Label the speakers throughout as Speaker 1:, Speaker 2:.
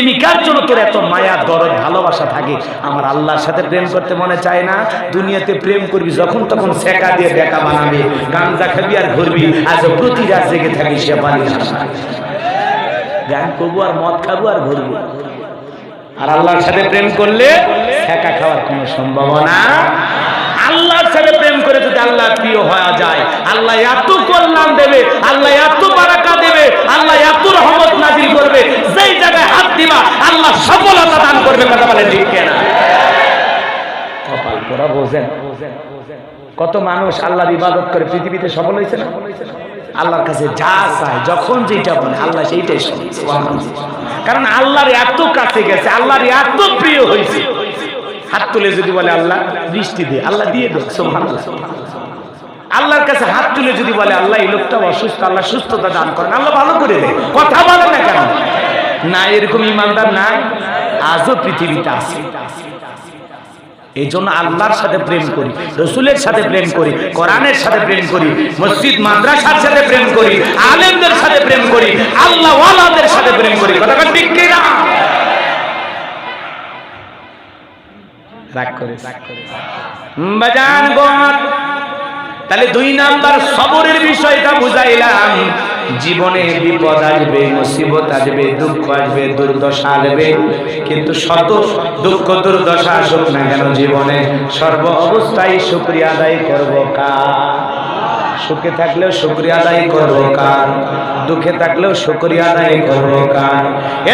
Speaker 1: প্রেমিকার জন্য তোর এত মায়া, দরদ, ভালোবাসা থাকে। আমার আল্লাহর সাথে প্রেম করতে মনে চায় না। দুনিয়াতে প্রেম করবি, যখন তখন সেকা দিয়ে বেকা বানাবি। গাঞ্জা খাবি আর ঘুরবি। আজ প্রতি রাত জেগে থাকি সে বাড়ি গান করব আর মদ খাব আর ঘুরবো। আর আল্লাহর সাথে প্রেম করলে সেকা খাওয়ার কোনো সম্ভাবনা? আল্লাহর সাথে প্রেম করে যদি আল্লাহ প্রিয় হওয়া যায়, আল্লাহ এত কল্যাণ দেবে, আল্লাহ এত বারাকা দেবে, আল্লাহ এত রহমত নাজিল করবে, যেই জায়গায় হাত দিবা আল্লাহ কত মানুষ আল্লাহর ইবাদত করে পৃথিবীতে সফল হয়েছে না? আল্লাহর কাছে যা চায়, যখন যেটা বলে, আল্লাহ সেইটাই কারণ আল্লাহর এত কাছে গেছে, আল্লাহর এত প্রিয় হয়েছে। হাত তুলে যদি বলে আল্লাহ বৃষ্টি দে, আল্লাহ দিয়ে দে, সুবহানাল্লাহ। আল্লাহর কাছে হাত তুলে যদি বলে আল্লাহ, এই লোকটা অসুস্থ, আল্লাহ সুস্থতা দান করেন, আল্লাহ ভালো করে দেয় কথা বলে না কেন? না, এরকম ইমানদার নাই। আজও পৃথিবীতে আছে। এই জন্য আল্লাহর সাথে প্রেম করি, রসুলের সাথে প্রেম করি, কোরআনের সাথে প্রেম করি, মসজিদ, মাদ্রাসার সাথে প্রেম করি, আলেমদের সাথে প্রেম করি, আল্লাহ ওয়ালাদের সাথে প্রেম করি। কথা কথা ঠিক কি না রাগ করে বাজান গোয়ার তাহলে দুই নাম্বার সবরের বিষয়টা বুঝাইলাম। জীবনে বিপদ আসবে, মুসিবত আসবে, দুঃখ আসবে, দুর্দশা আসবে। কিন্তু শত দুঃখ, দুর্দশা আসুক না কেন জীবনে? সর্ব অবস্থায় শুক্রিয়া আদায় করব কার? সুখে থাকলেও শুক্রিয়া আদায় করব কার? দুঃখে থাকলেও শুক্রিয়া আদায় করব কার?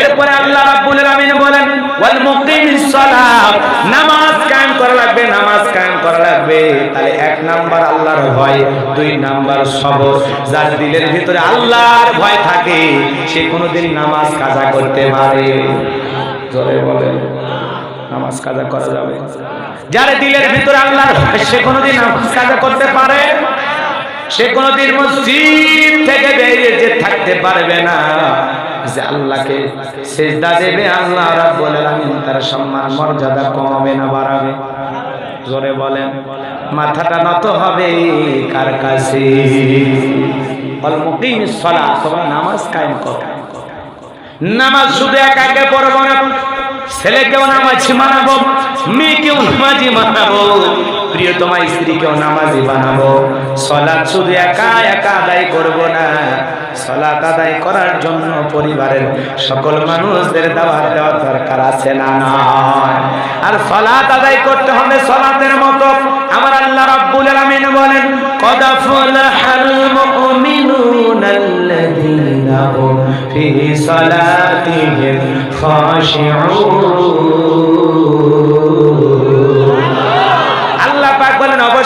Speaker 1: এরপরে আল্লাহ রাব্বুল আলামিন বলেন, ওয়াল মুকিমিস সালাত নামাজ কায়েম করা লাগবে নামাজ কায়েম করা লাগবে তাহলে এক নাম্বার আল্লাহর ভয়, দুই নাম্বার সবর। যার দিলের ভিতরে আল্লাহর ভয় থাকে, সে কোনোদিন নামাজ কাজা করতে পারে। জোরে বলেন, নামাজ কাজা করা যাবে? যার দিলের ভিতরে আল্লাহর ভয়, সে কোনোদিন নামাজ কাজা করতে পারে? সে কোনোদিন মসজিদ থেকে বেরিয়ে যে থাকতে পারবে না। যে আল্লাহকে সেজদা দেবে, আল্লাহ রাব্বুল আলামিন তার সম্মান, মর্যাদা কমাবে না, বাড়াবে। জোরে বলেন, মাথাটা নত হবে কার কাছে? নামাজ কায়েম করো। নামাজ শুধু একা একা পড়ব না ছেলেকেও নামাজি বানাবো মেয়েকেও নামাজি বানাবো প্রিয়তমা স্ত্রীকেও নামাজি বানাবো সলাৎ শুধু একা একা আদায় করব না সলাৎ আদায় করার জন্য পরিবারের সকল মানুষদের দাওয়াত দেওয়া দরকার আছে না নয়? সলাৎ আদায় করতে হবে সলাতের মতো। আমার আল্লাহ রাব্বুল আলামিন বলেন, কদ আফলাহাল মুমিনুন আল্লাযীনা হুম ফি সালাতিহিম খাশিউন।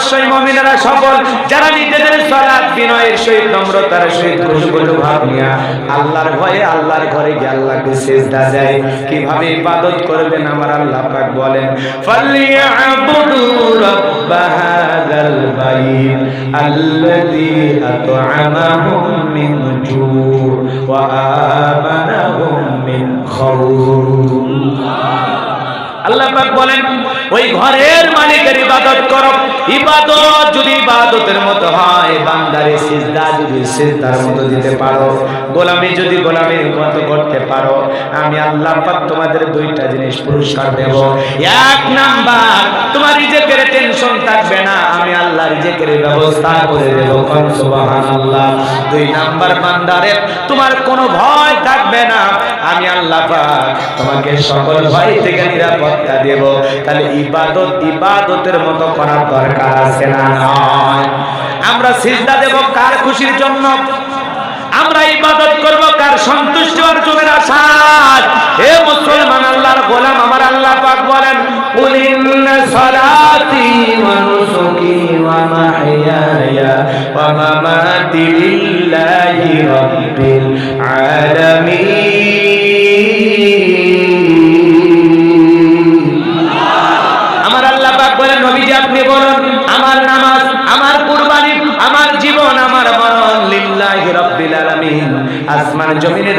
Speaker 1: অবশ্যই মুমিনেরা সফল। যারা নিজেদের সালাত বিনয়ের সহিত নম্রতার সহিত খুশবুল ভাব নিয়ে আল্লাহর ভয়ে আল্লাহর ঘরে গিয়ে আল্লাহকে সিজদা দেয়। কীভাবে ইবাদত করবেন আমার আল্লাহ পাক বলেন ফালিয়াবুদু রাব্ব হাযাল বাইত আল্লাযী আত'আমাহুম মিন জু' ওয়া আমানাহুম মিন খাউফ আল্লাহ পাক বলেন ওই ঘরের মালিকের ইবাদত করো। ইবাদত যদি ইবাদতের মতো হয় বান্দারে সিজদা যদি সিজদার মতো দিতে পারো, গোলামি যদি গোলামির মতো করতে পারো, আমি আল্লাহ পাক তোমাদের দুইটা জিনিস পুরস্কার দেব। এক নাম্বার, তোমার রিজেকের টেনশন থাকবে না, আমি আল্লাহ রিজেকের ব্যবস্থা করে দেব কোন, সুবহানাল্লাহ। দুই নাম্বার বান্দারে, তোমার কোনো ভয় থাকবে না, আমি আল্লাহ পাক তোমাকে সকল ভয় থেকে নিরাপত্তা দেব। তাহলে ইবাদত, ইবাদতের মতো করার দরকার আছে না নয়? আমরা সিজদা দেব কার খুশির জন্য? আমরা ইবাদত করব কার সন্তুষ্ট সন্তুষ্টি অর্জনের আশায়? হে মুসলমান আল্লাহর গোলাম, আমার আল্লাহ পাক বলেন, কুল ইন্না সালাতি ওয়া নুসুকি ওয়া মাহইয়ায়া ওয়া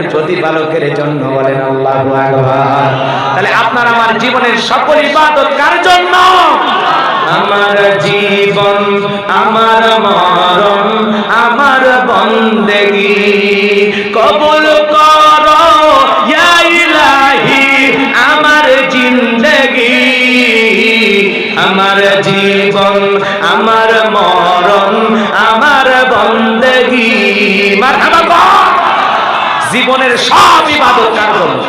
Speaker 1: জীবনের প্রতিপালকের জন্য বলেন, আল্লাহু আকবার। তাহলে আপনার আমার জীবনের সকল ইবাদত কার জন্য? আমার জীবন, আমার মরণ, আমার বন্দেগি। কবুল করো, ইয়া ইলাহি, আমার জিন্দেগি। আমার জীবন, আমার মরণ, আমার বন্দেগি। মারহাবা জীবনের সব ইবাদত কার জন্য?